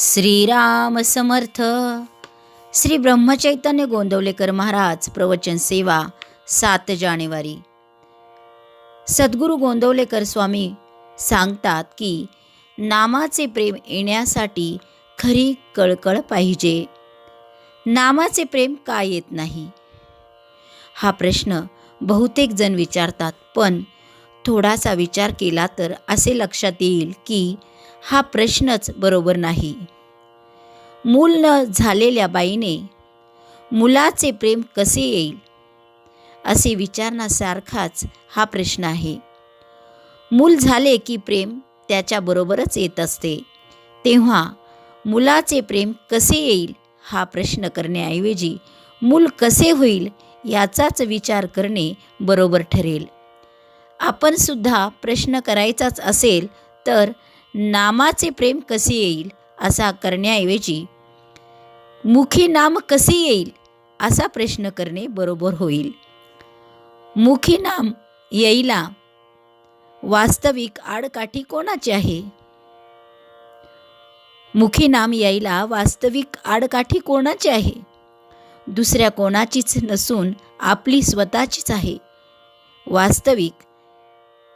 श्रीराम समर्थ. श्री ब्रह्मचैतन्य गोंदवलेकर महाराज प्रवचन सेवा सात जानेवारी. सद्गुरू गोंदवलेकर स्वामी सांगतात की नामाचे प्रेम येण्यासाठी खरी कळकळ पाहिजे. नामाचे प्रेम का येत नाही? हा प्रश्न बहुतेक जण विचारतात पण थोडासा विचार केला तर असे लक्षात येईल की हा प्रश्नच बरोबर नाही. मूल न झालेल्या बाईने मुलाचे प्रेम कसे येईल? असे विचारण्यासारखाच हा प्रश्न आहे. मूल झाले की प्रेम त्याच्याबरोबरच येत असते. तेव्हा मुलाचे प्रेम कसे येईल हा प्रश्न करण्याऐवजी मूल कसे होईल याचाच विचार करणे बरोबर ठरेल. आपण सुद्धा प्रश्न करायचाच असेल तर नामाचे प्रेम कसे येईल असा करण्याऐवजी मुखी नाम कसे येईल असा प्रश्न करणे बरोबर होईल. मुखी नाम येईला वास्तविक आडकाठी कोणाची आहे? मुखी नाम यायला वास्तविक आडकाठी कोणाची आहे? दुसऱ्या कोणाचीच नसून आपली स्वतःचीच आहे. वास्तविक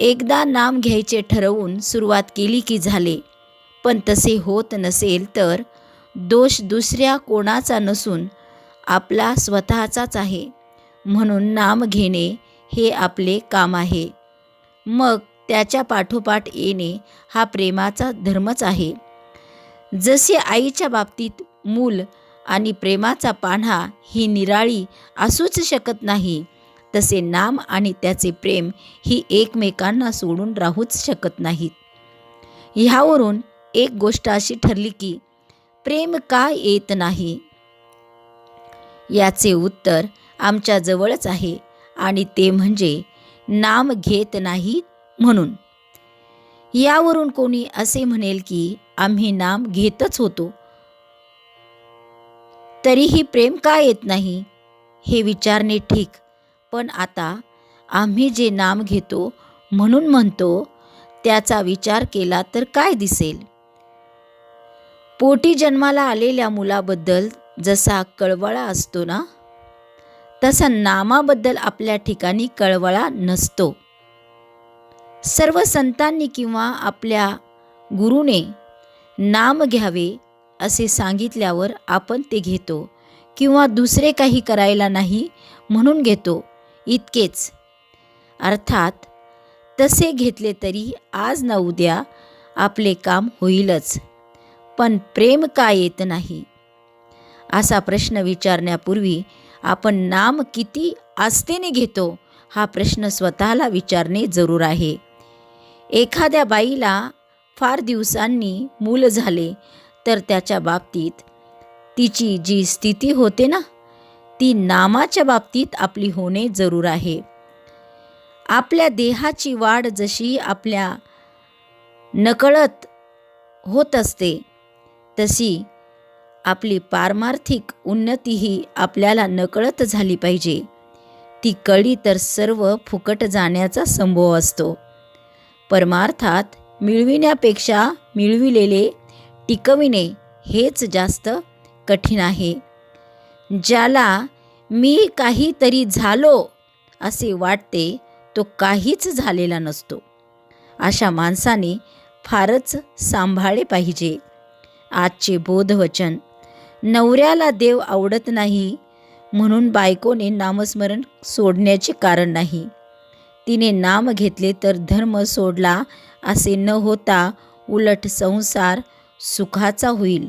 एकदा नाम घ्यायचे ठरवून सुरुवात केली की झाले. पण तसे होत नसेल तर दोष दुसऱ्या कोणाचा नसून आपला स्वतःचाच आहे. म्हणून नाम घेणे हे आपले काम आहे. मग त्याच्या पाठोपाठ येणे हा प्रेमाचा धर्मच आहे. जसे आईच्या बाबतीत मूल आणि प्रेमाचा पान्हा ही निराळी असूच शकत नाही तसे नाम आणि त्याचे प्रेम ही एकमेकांना सोडून राहूच शकत नाहीत. ह्यावरून एक गोष्ट अशी ठरली की प्रेम का येत नाही? याचे उत्तर आमच्या जवळच आहे आणि ते म्हणजे नाम घेत नाही म्हणून. यावरून कोणी असे म्हणेल की आम्ही नाम घेतच होतो. तरीही प्रेम का येत नाही? हे विचारणे ठीक पण आता आम्ही जे नाम घेतो म्हणून म्हणतो त्याचा विचार केला तर काय दिसेल? पोटी जन्माला आलेल्या मुलाबद्दल जसा कळवळा असतो ना तसा नामाबद्दल आपल्या ठिकाणी कळवळा नसतो. सर्व संतांनी किंवा आपल्या गुरुने नाम घ्यावे असे सांगितल्यावर आपण ते घेतो किंवा दुसरे काही करायला नाही म्हणून घेतो. इतकेच. अर्थात तसे घेतले तरी आज ना उद्या आपले काम होईलच. पण प्रेम का येत नाही? असा प्रश्न विचारण्यापूर्वी आपण नाम किती आस्थेने घेतो हा प्रश्न स्वतःला विचारणे जरूर आहे. एखाद्या बाईला फार दिवसांनी मूल झाले तर त्याच्या बाबतीत तिची जी स्थिती होते ना ती नामाच्या बाबतीत आपली होणे जरूर आहे. आपल्या देहाची वाढ जशी आपल्या नकळत होत असते तशी आपली पारमार्थिक उन्नतीही आपल्याला नकळत झाली पाहिजे. ती कळी तर सर्व फुकट जाण्याचा संभव असतो. परमार्थात मिळविण्यापेक्षा मिळविलेले टिकविणे हेच जास्त कठीण आहे. ज्याला मी काहीतरी झालो असे वाटते तो काहीच झालेला नसतो. अशा माणसाने फारच सांभाळले पाहिजे. आजचे बोधवचन नवऱ्याला देव आवडत नाही म्हणून बायकोने नामस्मरण सोडण्याचे कारण नाही. तिने नाम घेतले तर धर्म सोडला असे न होता उलट संसार सुखाचा होईल.